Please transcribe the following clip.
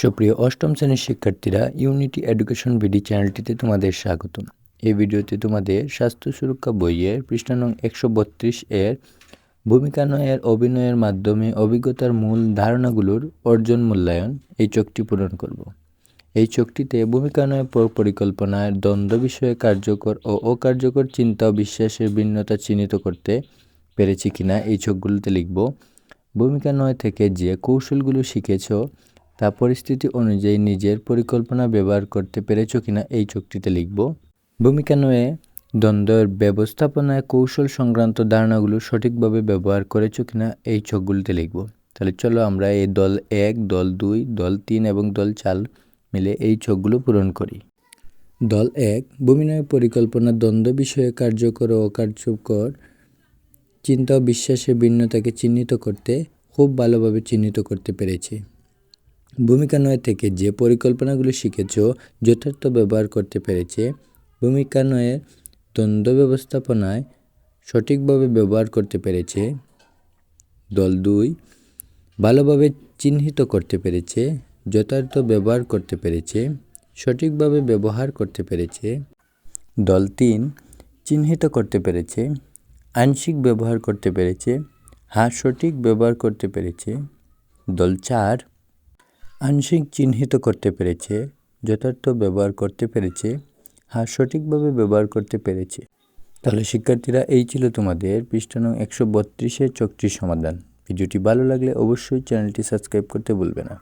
সুপ্রিয় অষ্টম শ্রেণির শিক্ষার্থীরা ইউনিটি এডুকেশন বিডি চ্যানেলটিতে তোমাদের স্বাগতম। এই ভিডিওতে তোমাদের স্বাস্থ্য সুরক্ষা বইয়ের পৃষ্ঠা নং একশো বত্রিশ এর ভূমিকা নয়ের, অভিনয়ের মাধ্যমে অভিজ্ঞতার মূল ধারণাগুলোর অর্জন মূল্যায়ন এই চোখটি পূরণ করব। এই চোখটিতে ভূমিকা নয় পরিকল্পনায় দ্বন্দ্ব বিষয়ে কার্যকর ও অকার্যকর চিন্তা ও বিশ্বাসের ভিন্নতা চিহ্নিত করতে পেরেছি কিনা এই চোখগুলোতে লিখব, ভূমিকা নয় থেকে যে কৌশলগুলো শিখেছো তা পরিস্থিতি অনুযায়ী নিজের পরিকল্পনা ব্যবহার করতে পেরেছ কিনা এই চোখটিতে লিখব। ভূমিকা নয়ে, দ্বন্দ্বের ব্যবস্থাপনায় কৌশল সংক্রান্ত ধারণাগুলো সঠিকভাবে ব্যবহার করেছ কিনা এই চোখগুলিতে লিখব। তাহলে চলো আমরা এই দল এক, দল দুই, দল তিন এবং দল চাল মিলে এই চোখগুলো পূরণ করি। দল এক ভূমিনয় পরিকল্পনা দ্বন্দ্ব বিষয়ে কার্যকর ও অকার্যকর চিন্তা ও বিশ্বাসের ভিন্নতাকে চিহ্নিত করতে, খুব ভালোভাবে চিহ্নিত করতে পেরেছে। ভূমিকা নয় থেকে যে পরিকল্পনাগুলো শিখেছ, যথার্থ ব্যবহার করতে পেরেছে, ভূমিকা নয়ের দ্বন্দ্ব ব্যবস্থাপনায় সঠিকভাবে ব্যবহার করতে পেরেছে, দল দুই ভালোভাবে চিহ্নিত করতে পেরেছে, যথার্থ ব্যবহার করতে পেরেছে, সঠিকভাবে ব্যবহার করতে পেরেছে, দল তিন চিহ্নিত করতে পেরেছে, আংশিক ব্যবহার করতে পেরেছে হ্যাঁ সঠিক ব্যবহার করতে পেরেছে, দল চার আংশিক চিহ্নিত করতে পেরেছে, যথার্থ ব্যবহার করতে পেরেছে হ্যাঁ সঠিকভাবে ব্যবহার করতে পেরেছে। তাহলে শিক্ষার্থীরা, এই ছিল তোমাদের পৃষ্ঠা নং একশো বত্রিশের চকটির সমাধান। ভিডিওটি ভালো লাগলে অবশ্যই চ্যানেলটি সাবস্ক্রাইব করতে ভুলবে না।